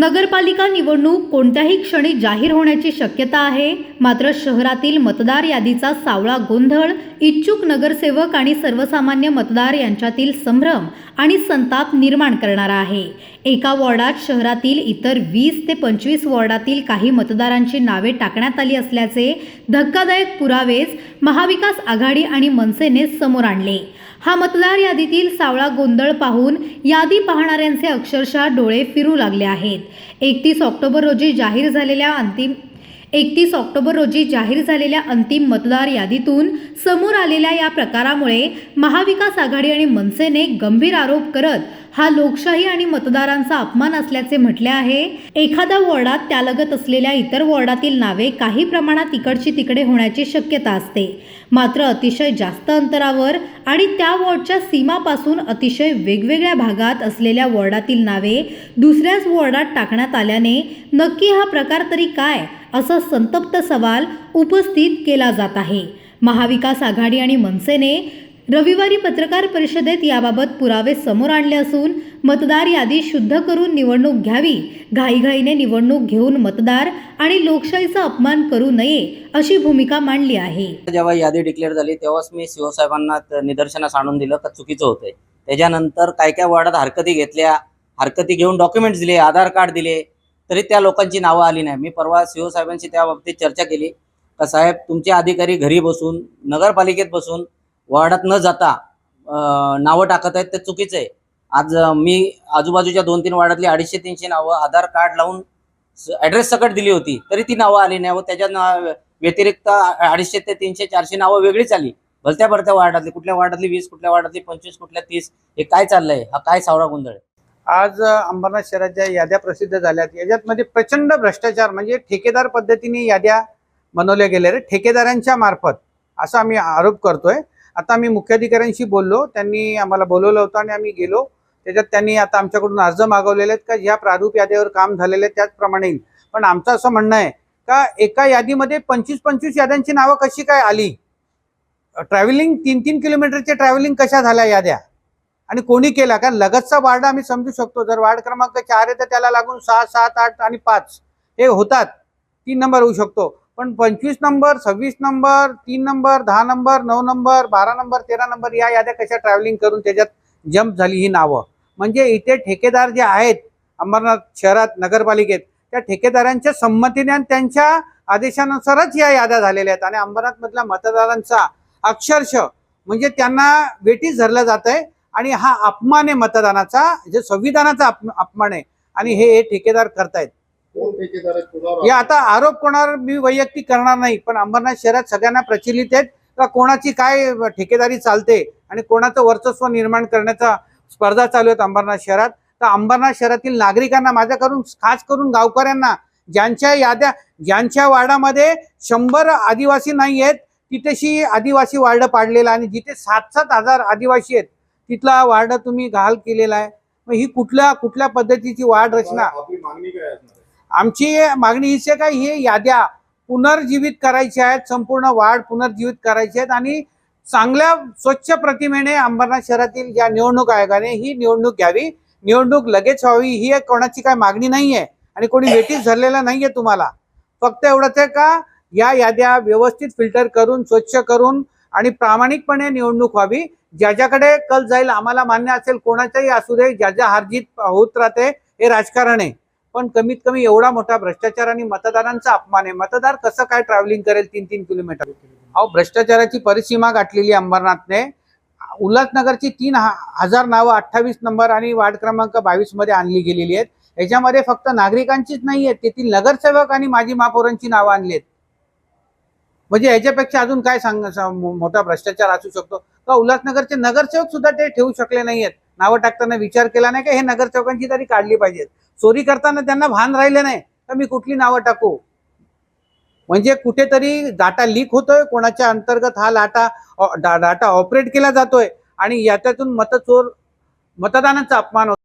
नगरपालिका निवडणूक कोणत्याही क्षणी जाहीर होण्याची शक्यता आहे. मात्र शहरातील मतदार यादीचा सावळा गोंधळ इच्छुक नगरसेवक आणि सर्वसामान्य मतदार यांच्यातील संभ्रम आणि संताप निर्माण करणारा आहे. एका वॉर्डात शहरातील इतर वीस ते पंचवीस वॉर्डातील काही मतदारांची नावे टाकण्यात आली असल्याचे धक्कादायक पुरावेच महाविकास आघाडी आणि मनसेने समोर आणले. हा मतदार यादीतील सावळा गोंधळ पाहून यादी पाहणाऱ्यांचे अक्षरशः डोळे फिरू लागले आहेत. एकतीस ऑक्टोबर रोजी जाहीर झालेल्या अंतिम एकतीस ऑक्टोबर रोजी जाहीर झालेल्या अंतिम मतदार यादीतून समोर आलेल्या या प्रकारामुळे महाविकास आघाडी आणि मनसेने गंभीर आरोप करत हा लोकशाही आणि मतदारांचा अपमान असल्याचे म्हटले आहे. एखाद्या वॉर्डात त्यालगत असलेल्या इतर वॉर्डातील नावे काही प्रमाणात इकडची तिकडे होण्याची शक्यता असते. मात्र अतिशय जास्त अंतरावर आणि त्या वॉर्डच्या सीमापासून अतिशय वेगवेगळ्या भागात असलेल्या वॉर्डातील नावे दुसऱ्याच वॉर्डात टाकण्यात आल्याने नक्की हा प्रकार तरी काय असा संतप्त सवाल उपस्थित केला जात आहे. महाविकास आघाडी आणि मनसेने रविवारी पत्रकार परिषदेत याबाबत पुरावे समोर आणले असून मतदार यादी शुद्ध करून निवडणूक घ्यावी घाईघाईने निवडणूक घेऊन मतदार आणि लोकशाहीचा अपमान करू नये अशी भूमिका मांडली आहे. जेव्हा यादी डिक्लेअर झाली तेव्हाच मी शिवसाहेबांना निदर्शनास आणून दिलं का चुकीचं होतंय. त्याच्यानंतर काय काय वार्डात हरकती घेतल्या हरकती घेऊन डॉक्युमेंट्स दिले आधार कार्ड दिले तरी त्या लोकांची नावं आली नाही. मी परवा शिवसाहेबांशी त्या बाबतीत चर्चा केली का साहेब तुमचे अधिकारी घरी बसून नगरपालिकेत बसून वार्डात न जाता नावं टाकत आहेत ते चुकीचं आहे. आज मी आजूबाजूच्या दोन तीन वार्डातली अडीचशे तीनशे नावं आधार कार्ड लावून ॲड्रेस सकट दिली होती तरी ती नावं आली नाही. व त्याच्या नाव व्यतिरिक्त अडीचशे ते तीनशे चारशे नावं वेगळीच आली. भलत्या भरत्या वार्डातली कुठल्या वार्डातली वीस कुठल्या वार्डातली पंचवीस कुठल्या तीस हे काय चाललंय? हा काय सावळा गोंधळ आहे? आज अंबरनाथ शहराच्या याद्या प्रसिद्ध झाल्यात. याच्यात म्हणजे प्रचंड भ्रष्टाचार म्हणजे ठेकेदार पद्धतीने याद्या बनवल्या गेल्या रे. ठेकेदारांच्या मार्फत असा आम्ही आरोप करतोय. आता आम्ही मुख्याधिकाऱ्यांशी बोललो त्यांनी आम्हाला बोलवलं होतं आणि आम्ही गेलो. त्याच्यात त्यांनी आता आमच्याकडून अर्ज मागवलेले आहेत का? ज्या प्रारूप याद्यावर काम झालेलं आहे त्याचप्रमाणे येईल. पण आमचं असं म्हणणं आहे का एका यादीमध्ये पंचवीस पंचवीस याद्यांची नावं कशी काय आली? ट्रॅव्हलिंग तीन तीन किलोमीटरचे ट्रॅव्हलिंग कशा झाल्या याद्या? आणि कोणी केला? कारण लगतचा वार्ड आम्ही समजू शकतो. जर वार्ड क्रमांक चार आहे तर त्याला लागून सहा सात आठ आणि पाच हे होतात. तीन नंबर होऊ शकतो. पण पंचवीस नंबर सव्वीस नंबर तीन नंबर दहा नंबर नऊ नंबर बारा नंबर तेरा नंबर या याद्या कशा ट्रॅव्हलिंग करून त्याच्यात जम्प झाली ही नावं. म्हणजे इथे ठेकेदार जे आहेत अंबरनाथ शहरात नगरपालिकेत त्या ठेकेदारांच्या संमतीने आणि त्यांच्या आदेशानुसारच या याद्या झालेल्या आहेत. आणि अंबरनाथमधल्या मतदारांचा अक्षरशः म्हणजे त्यांना वेटीच धरलं जात आहे आणि हा अपमान आहे मतदानाचा जे संविधानाचा अप- अपमान आहे. आणि हे हे ठेकेदार करतायत. हे आता आरोप कोणावर मी वैयक्तिक करणार नाही पण अंबरनाथ शहरात सगळ्यांना प्रचलित आहेत. का कोणाची काय ठेकेदारी चालते आणि कोणाचं वर्चस्व निर्माण करण्याचा स्पर्धा चालू आहेत अंबरनाथ शहरात? तर अंबरनाथ शहरातील नागरिकांना माझ्याकडून खास करून गावकऱ्यांना ज्यांच्या याद्या ज्यांच्या वार्डामध्ये शंभर आदिवासी नाही आहेत तिथेशी आदिवासी वार्ड पाडलेला आणि जिथे सात सात हजार आदिवासी आहेत तिथला वार्ड तुम्ही घाल केलेला आहे. मग ही कुठल्या कुठल्या पद्धतीची वार्ड रचना? मागणी काय? आमची मागणी हीच आहे का हे याद्या पुनर्जीवित करायच्या आहेत संपूर्ण वाढ पुनर्जीवित करायची आहेत आणि चांगल्या स्वच्छ प्रतिमेने अंबरनाथ शहरातील या निवडणूक आयोगाने ही निवडणूक घ्यावी. निवडणूक लगेच व्हावी ही एक कोणाची काय मागणी नाहीये आणि कोणी वेटीस धरलेला नाहीये तुम्हाला. फक्त एवढंच आहे का या याद्या व्यवस्थित फिल्टर करून स्वच्छ करून आणि प्रामाणिकपणे निवडणूक व्हावी. ज्याच्याकडे कल जाईल आम्हाला मान्य असेल कोणाच्याही असू दे ज्या ज्या हारजीत होत राहते हे राजकारण आहे. पण कमीत कमी एवढा मोठा भ्रष्टाचार आणि मतदारांचा अपमान आहे. मतदार कसं काय ट्रॅव्हलिंग करेल तीन तीन किलोमीटर अहो भ्रष्टाचाराची परिसीमा गाठलेली आहे अंबरनाथने. उल्हासनगरची तीन हजार नावं अठ्ठावीस नंबर आणि वार्ड क्रमांक बावीसमध्ये आणली गेलेली आहेत. याच्यामध्ये फक्त नागरिकांचीच नाही आहेत तेथील नगरसेवक आणि माजी महापौरांची नावं आणली आहेत. म्हणजे याच्यापेक्षा अजून काय सांग मोठा भ्रष्टाचार असू शकतो? का उल्हासनगरचे नगरसेवक सुद्धा ते ठेवू शकले नाही आहेत? नावं टाकताना विचार केला नाही का हे नगरसेवकांची तरी काढली पाहिजेत. चोरी करताना त्यांना भान राहिले नाही तर मी कुठली नावं टाकू? म्हणजे कुठेतरी डाटा लीक होतोय कोणाच्या अंतर्गत हा लाटा डाटा ऑपरेट केला जातोय आणि याच्यातून मतचोर मतदानाचा अपमान होतो